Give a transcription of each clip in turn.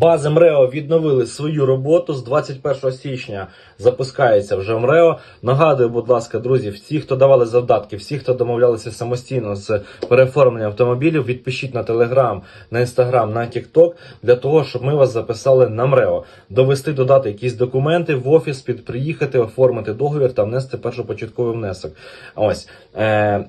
Бази МРЕО відновили свою роботу з 21 січня. Запускається вже МРЕО. Нагадую, будь ласка, друзі, всі, хто давали завдатки, всі, хто домовлялися самостійно з переоформленням автомобілів, відпишіть на Телеграм, на Інстаграм, на Тікток для того, щоб ми вас записали на МРЕО. Довести додати якісь документи в офіс, під приїхати, оформити договір та внести першопочатковий внесок. Ось. Е,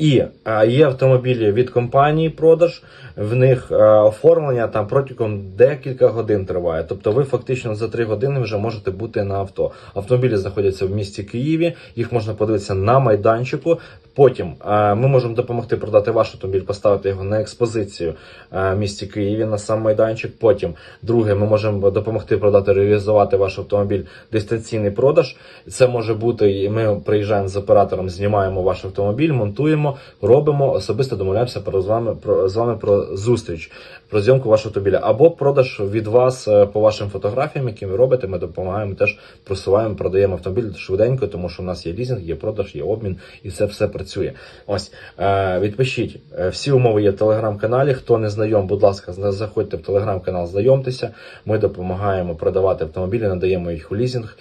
і е, є автомобілі від компанії продаж, в них е, оформлення там протягом декілька годин триває. Тобто ви фактично за 3 години вже можете бути на авто. Автомобілі знаходяться в місті Києві, їх можна подивитися на майданчику. Потім е, ми можемо допомогти продати ваш автомобіль, поставити його на експозицію в місті Києві на сам майданчик. Потім, друге, ми можемо допомогти продати, реалізувати ваш автомобіль дистанційний продаж. Це може бути, і ми приїжджаємо з оператором, знімаємо ваш автомобіль, монтуємо, робимо, особисто домовляємося про з вами про з вами про зустріч, про зйомку вашого автомобіля або продаж від вас е, по вашим фотографіям, які ви робите. Ми допомагаємо теж просуваємо, продаємо автомобіль швиденько, тому що в нас є лізинг, є продаж, є обмін, і це все працює. Ось е, відпишіть Е, всі умови є в телеграм-каналі. Хто не знайом, будь ласка, заходьте в телеграм-канал, знайомтеся. Ми допомагаємо продавати автомобілі, надаємо їх у лізинг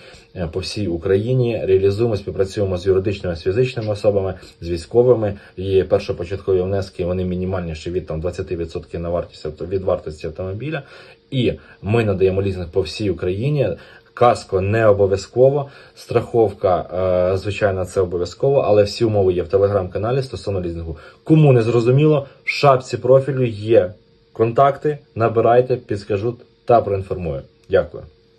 по всій Україні. Реалізуємо, співпрацюємо з юридичними з фізичними особами, з військовими. Є першопочаткові внески, вони мінімальніші від там 20% на вартість від вартості автомобіля. І ми надаємо лізинг по всій Україні. Каско не обов'язково, страховка, е, звичайно, це обов'язково, але всі умови є в телеграм-каналі стосовно лізингу. Кому не зрозуміло, в шапці профілю є контакти. Набирайте, підскажу та проінформую. Дякую.